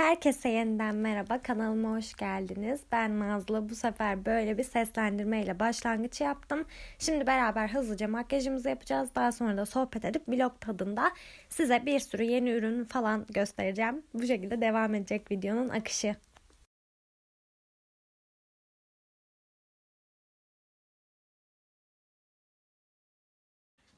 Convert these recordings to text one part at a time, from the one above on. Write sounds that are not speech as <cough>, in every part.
Herkese yeniden merhaba. Kanalıma hoş geldiniz. Ben Nazlı. Bu sefer böyle bir seslendirme ile başlangıç yaptım. Şimdi beraber hızlıca makyajımızı yapacağız. Daha sonra da sohbet edip vlog tadında size bir sürü yeni ürün falan göstereceğim. Bu şekilde devam edecek videonun akışı.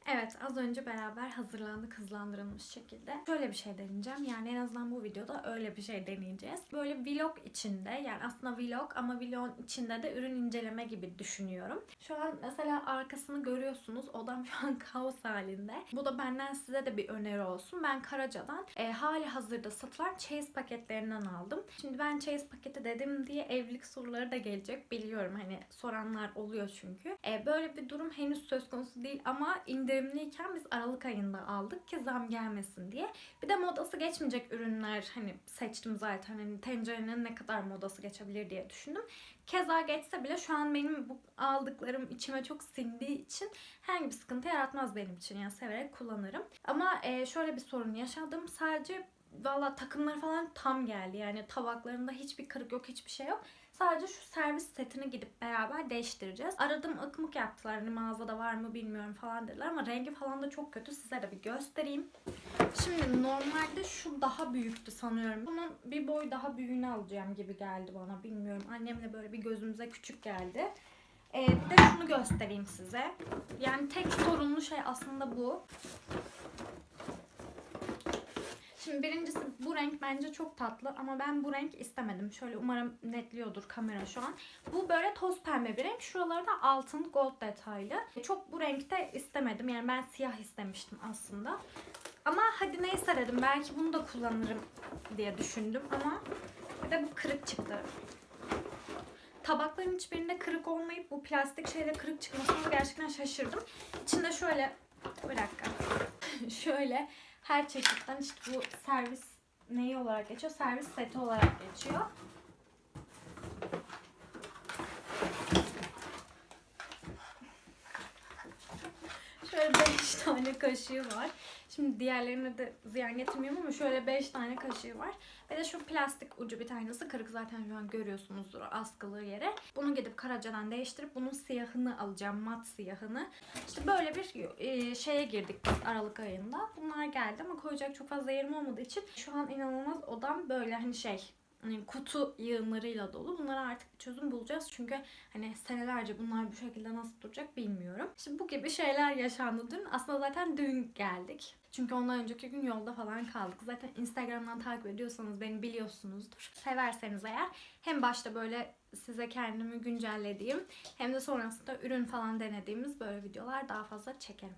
Evet az önce beraber hazırlandık hızlandırılmış şekilde. Şöyle bir şey deneyeceğim. Yani en azından bu videoda öyle bir şey deneyeceğiz. Böyle vlog içinde yani aslında vlog ama vlogun içinde de ürün inceleme gibi düşünüyorum. Şu an mesela arkasını görüyorsunuz. Odam şu an <laughs> kaos halinde. Bu da benden size de bir öneri olsun. Ben Karaca'dan e, hali hazırda satılan çeyiz paketlerinden aldım. Şimdi ben çeyiz paketi dedim diye evlilik soruları da gelecek. Biliyorum hani soranlar oluyor çünkü. E, böyle bir durum henüz söz konusu değil ama indirimliyken biz Aralık ayında aldık ki zam gelmesin diye. Bir de modası geçmeyecek ürünler hani seçtim zaten. Hani tencerenin ne kadar modası geçebilir diye düşündüm. Keza geçse bile şu an benim bu aldıklarım içime çok sindiği için herhangi bir sıkıntı yaratmaz benim için. Yani severek kullanırım. Ama e, şöyle bir sorun yaşadım. Sadece valla takımları falan tam geldi. Yani tabaklarında hiçbir kırık yok, hiçbir şey yok. Sadece şu servis setini gidip beraber değiştireceğiz. Aradım ıkmık yaptılar. Hani mağazada var mı bilmiyorum falan dediler ama rengi falan da çok kötü. Size de bir göstereyim. Şimdi normalde şu daha büyüktü sanıyorum. Bunun bir boy daha büyüğünü alacağım gibi geldi bana. Bilmiyorum. Annemle böyle bir gözümüze küçük geldi. Ee, bir de şunu göstereyim size. Yani tek sorunlu şey aslında bu. Şimdi birincisi bu renk bence çok tatlı ama ben bu renk istemedim. Şöyle umarım netliyordur kamera şu an. Bu böyle toz pembe bir renk. Şuraları da altın gold detaylı. Çok bu renkte istemedim. Yani ben siyah istemiştim aslında. Ama hadi neyse dedim. Belki bunu da kullanırım diye düşündüm ama bir de bu kırık çıktı. Tabakların hiçbirinde kırık olmayıp bu plastik şeyle kırık çıkmasına gerçekten şaşırdım. İçinde şöyle bir dakika. <laughs> şöyle her çeşitten işte bu servis neyi olarak geçiyor? Servis seti olarak geçiyor. Şöyle 5 tane kaşığı var. Şimdi diğerlerine de ziyan getirmiyorum ama şöyle 5 tane kaşığı var. Ve de şu plastik ucu bir tanesi kırık zaten şu an görüyorsunuzdur askılığı yere. Bunu gidip Karaca'dan değiştirip bunun siyahını alacağım. Mat siyahını. İşte böyle bir e, şeye girdik Aralık ayında. Bunlar geldi ama koyacak çok fazla yerim olmadığı için şu an inanılmaz odam böyle hani şey hani kutu yığınlarıyla dolu. Bunlara artık bir çözüm bulacağız. Çünkü hani senelerce bunlar bu şekilde nasıl duracak bilmiyorum. İşte bu gibi şeyler yaşandı dün. Aslında zaten dün geldik. Çünkü ondan önceki gün yolda falan kaldık. Zaten Instagram'dan takip ediyorsanız beni biliyorsunuzdur. Severseniz eğer hem başta böyle size kendimi güncellediğim hem de sonrasında ürün falan denediğimiz böyle videolar daha fazla çekerim.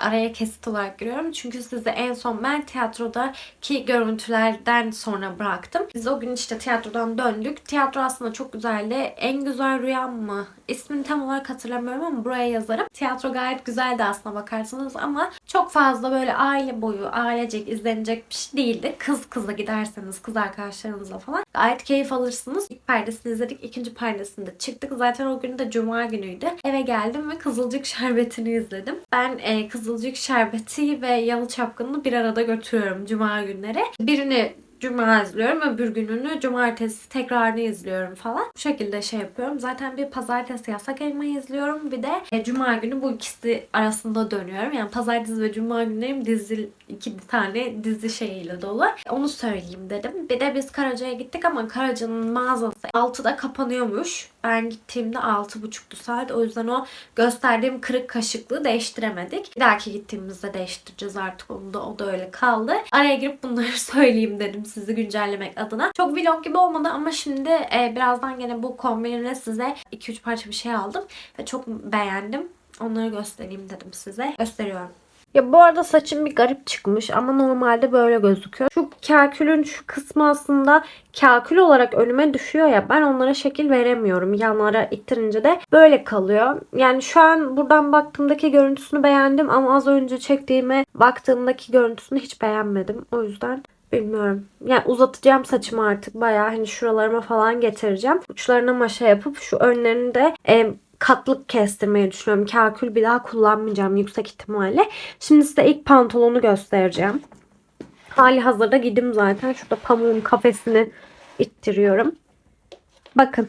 Araya kesit olarak giriyorum. Çünkü size en son ben tiyatrodaki görüntülerden sonra bıraktım. Biz o gün işte tiyatrodan döndük. Tiyatro aslında çok güzeldi. En güzel rüyam mı? İsmini tam olarak hatırlamıyorum ama buraya yazarım. Tiyatro gayet güzeldi aslına bakarsanız ama çok fazla böyle aile boyu, ailecek izlenecek bir şey değildi. Kız kıza giderseniz, kız arkadaşlarınızla falan gayet keyif alırsınız. İlk perdesini izledik, ikinci perdesinde çıktık. Zaten o gün de cuma günüydü. Eve geldim ve Kızılcık <laughs> Şerbeti'ni izledim. Ben e, Kızılcık Şerbeti ve Yalı Çapkını'nı bir arada götürüyorum cuma günleri. Birini Cuma izliyorum. Öbür gününü cumartesi tekrarını izliyorum falan. Bu şekilde şey yapıyorum. Zaten bir pazartesi yasak elma izliyorum. Bir de e, cuma günü bu ikisi arasında dönüyorum. Yani pazartesi ve cuma günlerim dizi iki tane dizi şeyiyle dolu. Onu söyleyeyim dedim. Bir de biz Karaca'ya gittik ama Karaca'nın mağazası 6'da kapanıyormuş. Ben gittiğimde 6.30'du saat. O yüzden o gösterdiğim kırık kaşıklığı değiştiremedik. Bir dahaki gittiğimizde değiştireceğiz artık onu da. O da öyle kaldı. Araya girip bunları <laughs> söyleyeyim dedim sizi güncellemek adına. Çok vlog gibi olmadı ama şimdi e, birazdan gene bu kombinle size 2-3 parça bir şey aldım. Ve çok beğendim. Onları göstereyim dedim size. Gösteriyorum. Ya bu arada saçım bir garip çıkmış ama normalde böyle gözüküyor. Şu kalkülün şu kısmı aslında kalkül olarak önüme düşüyor ya ben onlara şekil veremiyorum. Yanlara ittirince de böyle kalıyor. Yani şu an buradan baktığımdaki görüntüsünü beğendim ama az önce çektiğime baktığımdaki görüntüsünü hiç beğenmedim. O yüzden Bilmiyorum. Yani uzatacağım saçımı artık bayağı hani şuralarıma falan getireceğim. Uçlarına maşa yapıp şu önlerini de e, katlık kestirmeyi düşünüyorum. Kakül bir daha kullanmayacağım yüksek ihtimalle. Şimdi size ilk pantolonu göstereceğim. Hali hazırda gidim zaten. Şurada pamuğun kafesini ittiriyorum. Bakın.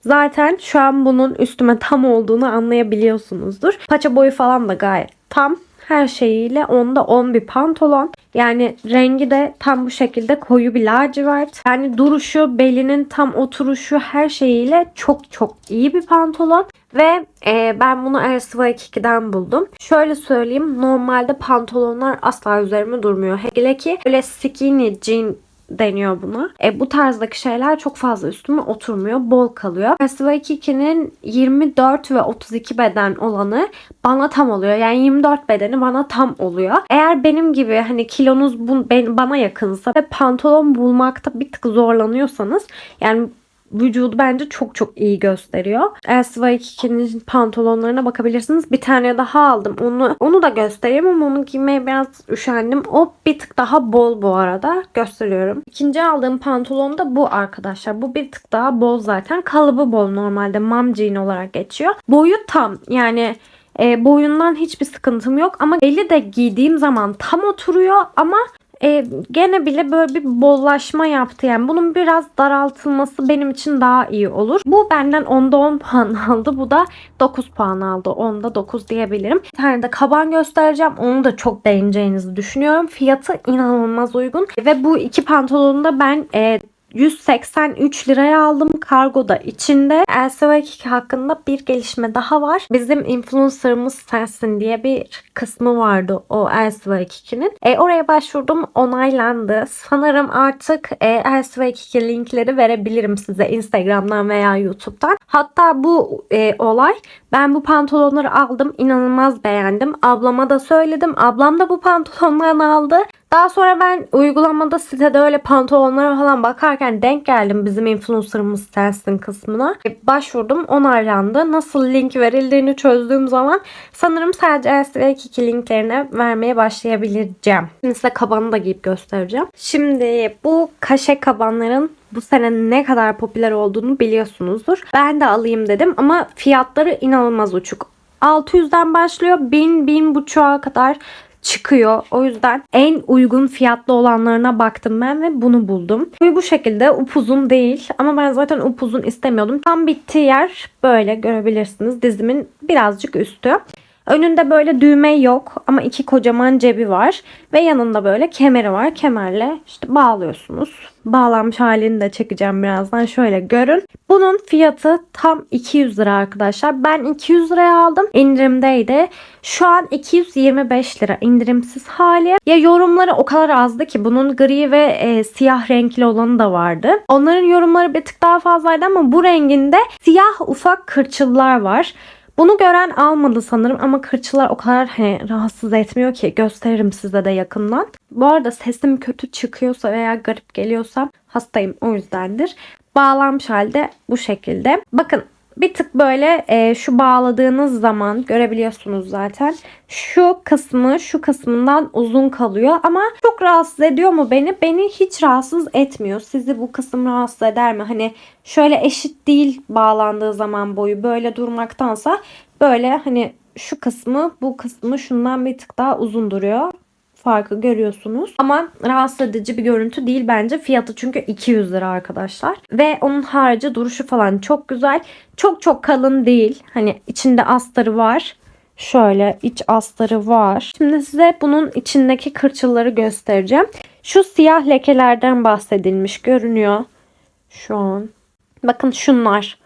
Zaten şu an bunun üstüme tam olduğunu anlayabiliyorsunuzdur. Paça boyu falan da gayet tam. Her şeyiyle onda 10 bir pantolon. Yani rengi de tam bu şekilde koyu bir lacivert. Yani duruşu, belinin tam oturuşu her şeyiyle çok çok iyi bir pantolon. Ve e, ben bunu RSY2'den buldum. Şöyle söyleyeyim normalde pantolonlar asla üzerime durmuyor. Hele ki öyle skinny jean deniyor buna. E, bu tarzdaki şeyler çok fazla üstüme oturmuyor. Bol kalıyor. Festival 2'nin 24 ve 32 beden olanı bana tam oluyor. Yani 24 bedeni bana tam oluyor. Eğer benim gibi hani kilonuz bu, ben, bana yakınsa ve pantolon bulmakta bir tık zorlanıyorsanız yani vücudu bence çok çok iyi gösteriyor. LCY2'nin pantolonlarına bakabilirsiniz. Bir tane daha aldım. Onu onu da göstereyim ama onu giymeye biraz üşendim. O bir tık daha bol bu arada. Gösteriyorum. İkinci aldığım pantolon da bu arkadaşlar. Bu bir tık daha bol zaten. Kalıbı bol normalde. Mom jean olarak geçiyor. Boyu tam. Yani e, boyundan hiçbir sıkıntım yok ama eli de giydiğim zaman tam oturuyor ama e, gene bile böyle bir bollaşma yaptı. Yani bunun biraz daraltılması benim için daha iyi olur. Bu benden 10'da 10 <laughs> puan aldı. Bu da 9 puan aldı. 10'da 9 diyebilirim. Bir tane de kaban göstereceğim. Onu da çok beğeneceğinizi düşünüyorum. Fiyatı inanılmaz uygun. Ve bu iki pantolonu da ben e, 183 liraya aldım kargoda içinde. LCV2 hakkında bir gelişme daha var. Bizim influencer'ımız sensin diye bir kısmı vardı o LCV2'nin. E, oraya başvurdum onaylandı. Sanırım artık e, LCV2 linkleri verebilirim size Instagram'dan veya YouTube'dan. Hatta bu e, olay ben bu pantolonları aldım. inanılmaz beğendim. Ablama da söyledim. Ablam da bu pantolonlardan aldı. Daha sonra ben uygulamada sitede öyle pantolonlara falan bakarken denk geldim bizim influencer'ımız sensin kısmına. E, başvurdum onaylandı. Nasıl link verildiğini çözdüğüm zaman sanırım sadece LSV2 linklerine vermeye başlayabileceğim. Şimdi size kabanı da giyip göstereceğim. Şimdi bu kaşe kabanların bu sene ne kadar popüler olduğunu biliyorsunuzdur. Ben de alayım dedim ama fiyatları inanılmaz uçuk. 600'den başlıyor 1000 1000 kadar çıkıyor. O yüzden en uygun fiyatlı olanlarına baktım ben ve bunu buldum. Bu şekilde upuzun değil ama ben zaten upuzun istemiyordum. Tam bittiği yer böyle görebilirsiniz. Dizimin birazcık üstü. Önünde böyle düğme yok ama iki kocaman cebi var ve yanında böyle kemeri var. Kemerle işte bağlıyorsunuz. Bağlanmış halini de çekeceğim birazdan. Şöyle görün. Bunun fiyatı tam 200 lira arkadaşlar. Ben 200 liraya aldım. İndirimdeydi. Şu an 225 lira indirimsiz hali. Ya yorumları o kadar azdı ki bunun gri ve e, siyah renkli olanı da vardı. Onların yorumları bir tık daha fazlaydı ama bu renginde siyah ufak kırçıllar var. Bunu gören almadı sanırım ama kırçılar o kadar hani rahatsız etmiyor ki gösteririm size de yakından. Bu arada sesim kötü çıkıyorsa veya garip geliyorsa hastayım o yüzdendir. Bağlanmış halde bu şekilde. Bakın bir tık böyle e, şu bağladığınız zaman görebiliyorsunuz zaten. Şu kısmı şu kısmından uzun kalıyor ama çok rahatsız ediyor mu beni? Beni hiç rahatsız etmiyor. Sizi bu kısım rahatsız eder mi? Hani şöyle eşit değil bağlandığı zaman boyu böyle durmaktansa böyle hani şu kısmı bu kısmı şundan bir tık daha uzun duruyor farkı görüyorsunuz. Ama rahatsız edici bir görüntü değil bence. Fiyatı çünkü 200 lira arkadaşlar. Ve onun harici duruşu falan çok güzel. Çok çok kalın değil. Hani içinde astarı var. Şöyle iç astarı var. Şimdi size bunun içindeki kırçılları göstereceğim. Şu siyah lekelerden bahsedilmiş görünüyor. Şu an. Bakın şunlar.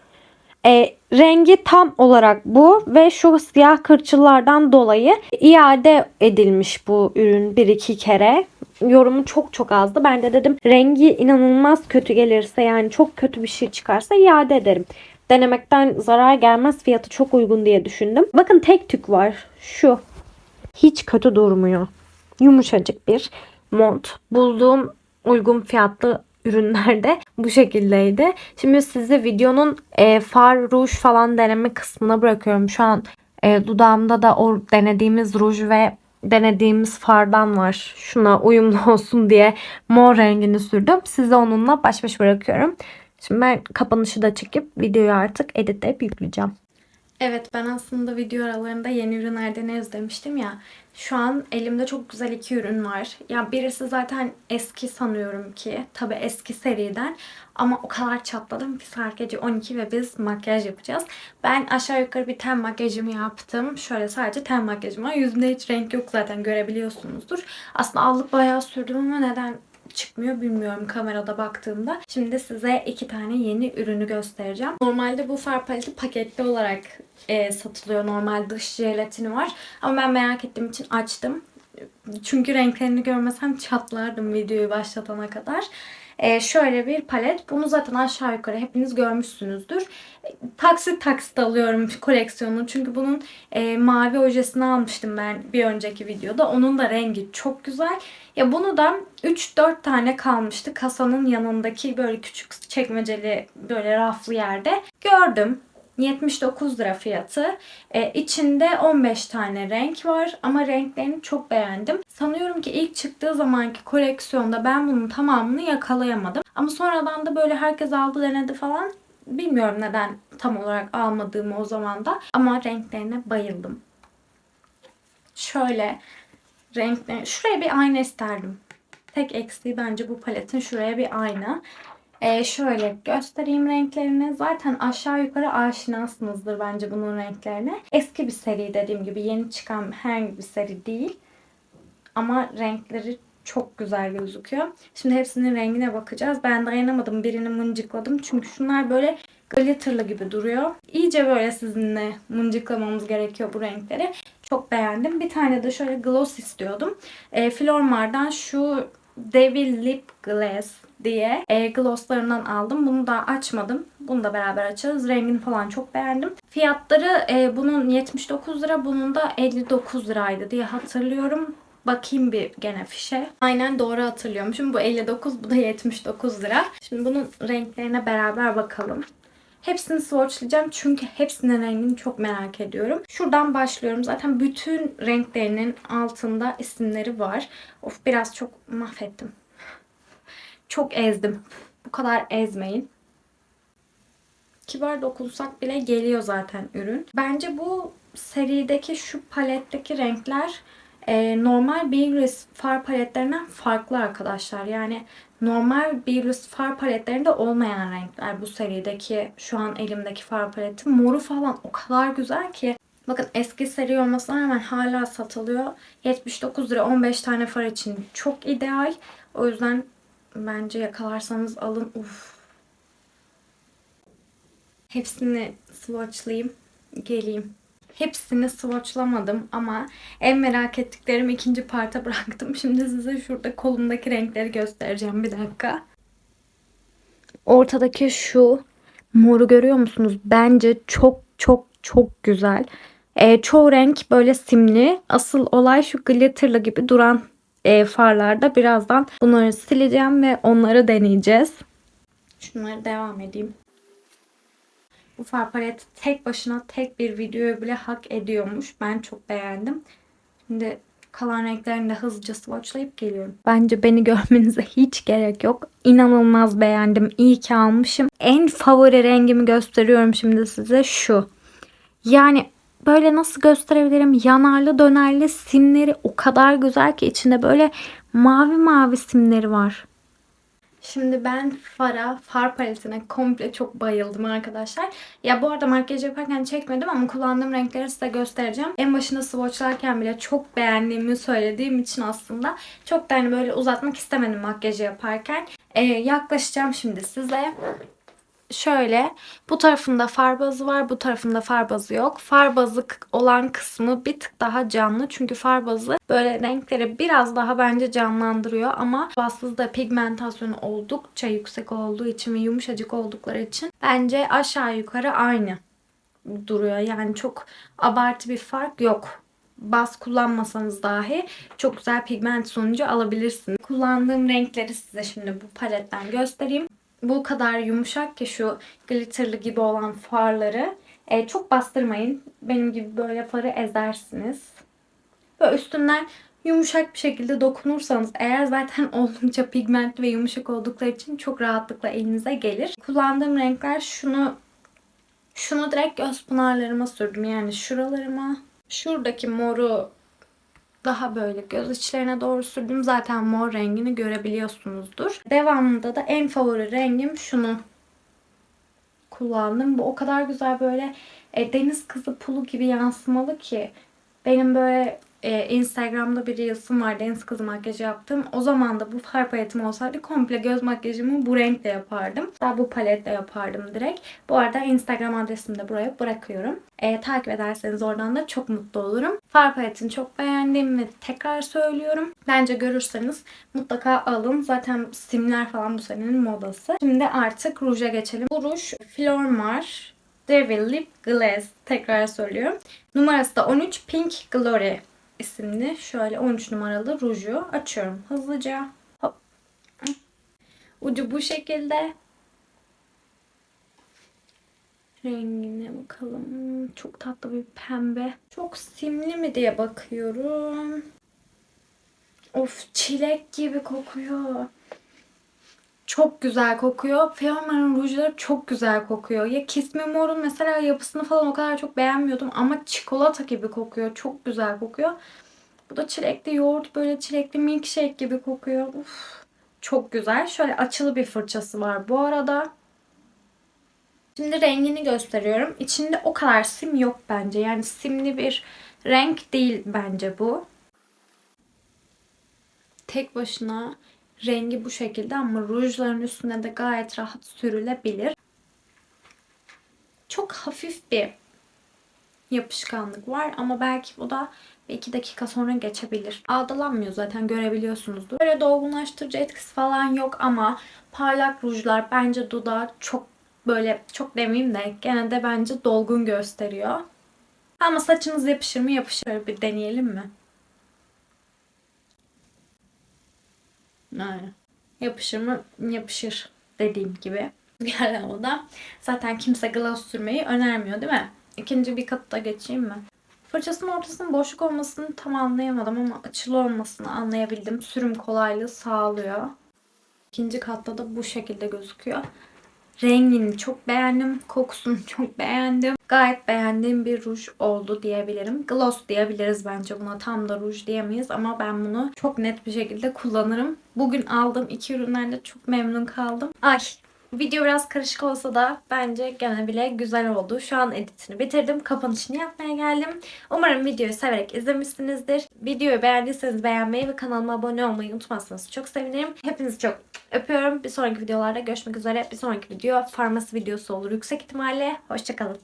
E, rengi tam olarak bu ve şu siyah kırçıllardan dolayı iade edilmiş bu ürün bir iki kere. Yorumu çok çok azdı. Ben de dedim rengi inanılmaz kötü gelirse yani çok kötü bir şey çıkarsa iade ederim. Denemekten zarar gelmez fiyatı çok uygun diye düşündüm. Bakın tek tük var. Şu hiç kötü durmuyor. Yumuşacık bir mont. Bulduğum uygun fiyatlı ürünlerde bu şekildeydi. Şimdi size videonun e, far, ruj falan deneme kısmına bırakıyorum. Şu an e, dudağımda da o denediğimiz ruj ve denediğimiz fardan var. Şuna uyumlu <laughs> olsun diye mor rengini sürdüm. Size onunla baş başa bırakıyorum. Şimdi ben kapanışı da çekip videoyu artık editleyip yükleyeceğim. Evet ben aslında video aralarında yeni ürünler deneriz demiştim ya. Şu an elimde çok güzel iki ürün var. Ya birisi zaten eski sanıyorum ki. Tabi eski seriden. Ama o kadar çatladım ki saat gece 12 ve biz makyaj yapacağız. Ben aşağı yukarı bir ten makyajımı yaptım. Şöyle sadece ten makyajım var. Yüzümde hiç renk yok zaten görebiliyorsunuzdur. Aslında allık bayağı sürdüm ama neden çıkmıyor bilmiyorum kamerada baktığımda. Şimdi size iki tane yeni ürünü göstereceğim. Normalde bu far paleti paketli olarak e, satılıyor. Normal dış jelatini var. Ama ben merak ettiğim için açtım. Çünkü renklerini görmesem çatlardım videoyu başlatana kadar. E, şöyle bir palet. Bunu zaten aşağı yukarı hepiniz görmüşsünüzdür. Taksit taksit alıyorum koleksiyonunu. Çünkü bunun e, mavi ojesini almıştım ben bir önceki videoda. Onun da rengi çok güzel. Ya bunu da 3-4 tane kalmıştı. Kasanın yanındaki böyle küçük çekmeceli böyle raflı yerde gördüm. 79 lira fiyatı. Ee, içinde 15 tane renk var ama renklerini çok beğendim. Sanıyorum ki ilk çıktığı zamanki koleksiyonda ben bunun tamamını yakalayamadım. Ama sonradan da böyle herkes aldı denedi falan. Bilmiyorum neden tam olarak almadığımı o zaman da. Ama renklerine bayıldım. Şöyle renkleri... Şuraya bir ayna isterdim. Tek eksiği bence bu paletin şuraya bir ayna. Ee, şöyle göstereyim renklerini. Zaten aşağı yukarı aşinasınızdır bence bunun renklerine. Eski bir seri dediğim gibi yeni çıkan herhangi bir seri değil. Ama renkleri çok güzel gözüküyor. Şimdi hepsinin rengine bakacağız. Ben dayanamadım. Birini mıncıkladım. Çünkü şunlar böyle glitterlı gibi duruyor. İyice böyle sizinle mıncıklamamız gerekiyor bu renkleri. Çok beğendim. Bir tane de şöyle gloss istiyordum. E, Flormar'dan şu Devil Lip Glass diye e, glosslarından aldım. Bunu da açmadım. Bunu da beraber açarız. Rengini falan çok beğendim. Fiyatları e, bunun 79 lira, bunun da 59 liraydı diye hatırlıyorum. Bakayım bir gene fişe. Aynen doğru hatırlıyorum. Şimdi bu 59, bu da 79 lira. Şimdi bunun renklerine beraber bakalım. Hepsini swatchlayacağım çünkü hepsinin rengini çok merak ediyorum. Şuradan başlıyorum. Zaten bütün renklerinin altında isimleri var. Of biraz çok mahvettim. Çok ezdim. Bu kadar ezmeyin. Kibar dokunsak bile geliyor zaten ürün. Bence bu serideki şu paletteki renkler e, normal Bigris far paletlerinden farklı arkadaşlar. Yani normal Bigris far paletlerinde olmayan renkler bu serideki şu an elimdeki far paleti. Moru falan o kadar güzel ki. Bakın eski seri olmasına rağmen hala satılıyor. 79 lira 15 tane far için çok ideal. O yüzden bence yakalarsanız alın. Uf. Hepsini swatchlayayım. Geleyim. Hepsini swatchlamadım ama en merak ettiklerimi ikinci parta <laughs> bıraktım. Şimdi size şurada kolumdaki renkleri göstereceğim bir dakika. Ortadaki şu moru görüyor musunuz? Bence çok çok çok güzel. E, çoğu renk böyle simli. Asıl olay şu glitterlı gibi duran e, farlarda. Birazdan bunları sileceğim ve onları deneyeceğiz. Şunları devam edeyim. Bu far paleti tek başına tek bir videoya bile hak ediyormuş. Ben çok beğendim. Şimdi kalan renklerini de hızlıca swatchlayıp geliyorum. Bence beni görmenize hiç gerek yok. İnanılmaz beğendim. İyi ki almışım. En favori rengimi gösteriyorum şimdi size şu. Yani böyle nasıl gösterebilirim? Yanarlı dönerli simleri o kadar güzel ki içinde böyle mavi mavi simleri var. Şimdi ben fara, far paletine komple çok bayıldım arkadaşlar. Ya bu arada makyaj yaparken çekmedim ama kullandığım renkleri size göstereceğim. En başında swatchlarken bile çok beğendiğimi söylediğim için aslında çok da hani böyle uzatmak istemedim makyajı yaparken. Ee, yaklaşacağım şimdi size şöyle bu tarafında far bazı var bu tarafında far bazı yok. Far bazı olan kısmı bir tık daha canlı çünkü far bazı böyle renkleri biraz daha bence canlandırıyor ama bassızda pigmentasyonu oldukça yüksek olduğu için ve yumuşacık oldukları için bence aşağı yukarı aynı duruyor. Yani çok abartı bir fark yok baz kullanmasanız dahi çok güzel pigment sonucu alabilirsiniz. Kullandığım renkleri size şimdi bu paletten göstereyim. Bu kadar yumuşak ki şu glitterlı gibi olan farları e, çok bastırmayın. Benim gibi böyle farı ezersiniz. Böyle üstünden yumuşak bir şekilde dokunursanız eğer zaten <laughs> oldukça pigmentli ve yumuşak oldukları için çok rahatlıkla elinize gelir. Kullandığım renkler şunu şunu direkt göz pınarlarıma sürdüm. Yani şuralarıma şuradaki moru daha böyle göz içlerine doğru sürdüm. Zaten mor rengini görebiliyorsunuzdur. Devamında da en favori rengim şunu kullandım. Bu o kadar güzel böyle e, deniz kızı pulu gibi yansımalı ki benim böyle e, Instagram'da bir reels'ım var deniz kızı makyajı yaptım. O zaman da bu far paletim olsaydı komple göz makyajımı bu renkle yapardım. Daha bu paletle yapardım direkt. Bu arada Instagram adresimi de buraya bırakıyorum. E, takip ederseniz oradan da çok mutlu olurum. Far paletini çok beğendim ve tekrar söylüyorum. Bence görürseniz mutlaka alın. Zaten simler falan bu senenin modası. Şimdi artık ruja geçelim. Bu ruj Flormar Devil Lip Glaze. Tekrar söylüyorum. Numarası da 13 Pink Glory isimli şöyle 13 numaralı ruju açıyorum hızlıca. Hop. Ucu bu şekilde. Rengine bakalım. Çok tatlı bir pembe. Çok simli mi diye bakıyorum. Of çilek gibi kokuyor. Çok güzel kokuyor. Feoman'ın rujları çok güzel kokuyor. Ya Kiss Me More'un mesela yapısını falan o kadar çok beğenmiyordum ama çikolata gibi kokuyor. Çok güzel kokuyor. Bu da çilekli yoğurt böyle çilekli milkshake gibi kokuyor. Uf, çok güzel. Şöyle açılı bir fırçası var bu arada. Şimdi rengini gösteriyorum. İçinde o kadar sim yok bence. Yani simli bir renk değil bence bu. Tek başına rengi bu şekilde ama rujların üstüne de gayet rahat sürülebilir. Çok hafif bir yapışkanlık var ama belki bu da bir iki dakika sonra geçebilir. Aldalanmıyor zaten görebiliyorsunuzdur. Böyle dolgunlaştırıcı etkisi falan yok ama parlak rujlar bence dudağı çok böyle çok demeyeyim de gene de bence dolgun gösteriyor. Ama saçınız yapışır mı yapışır. Bir deneyelim mi? Aynen. Yapışır mı? Yapışır dediğim gibi. <laughs> Yani o da zaten kimse gloss sürmeyi önermiyor değil mi? İkinci bir katta geçeyim mi? Fırçasının ortasının boşluk olmasını tam anlayamadım ama açılı olmasını anlayabildim. Sürüm kolaylığı sağlıyor. İkinci katta da bu şekilde gözüküyor. Rengini çok beğendim. Kokusunu çok beğendim. Gayet beğendiğim bir ruj oldu diyebilirim. Gloss diyebiliriz bence buna. Tam da ruj diyemeyiz ama ben bunu çok net bir şekilde kullanırım. Bugün aldığım iki üründen de çok memnun kaldım. Ay Video biraz karışık olsa da bence gene bile güzel oldu. Şu an editini bitirdim. Kapanışını yapmaya geldim. Umarım videoyu severek izlemişsinizdir. Videoyu beğendiyseniz beğenmeyi ve kanalıma abone olmayı unutmazsanız çok sevinirim. Hepinizi çok öpüyorum. Bir sonraki videolarda görüşmek üzere. Bir sonraki video farmasi videosu olur yüksek ihtimalle. Hoşçakalın.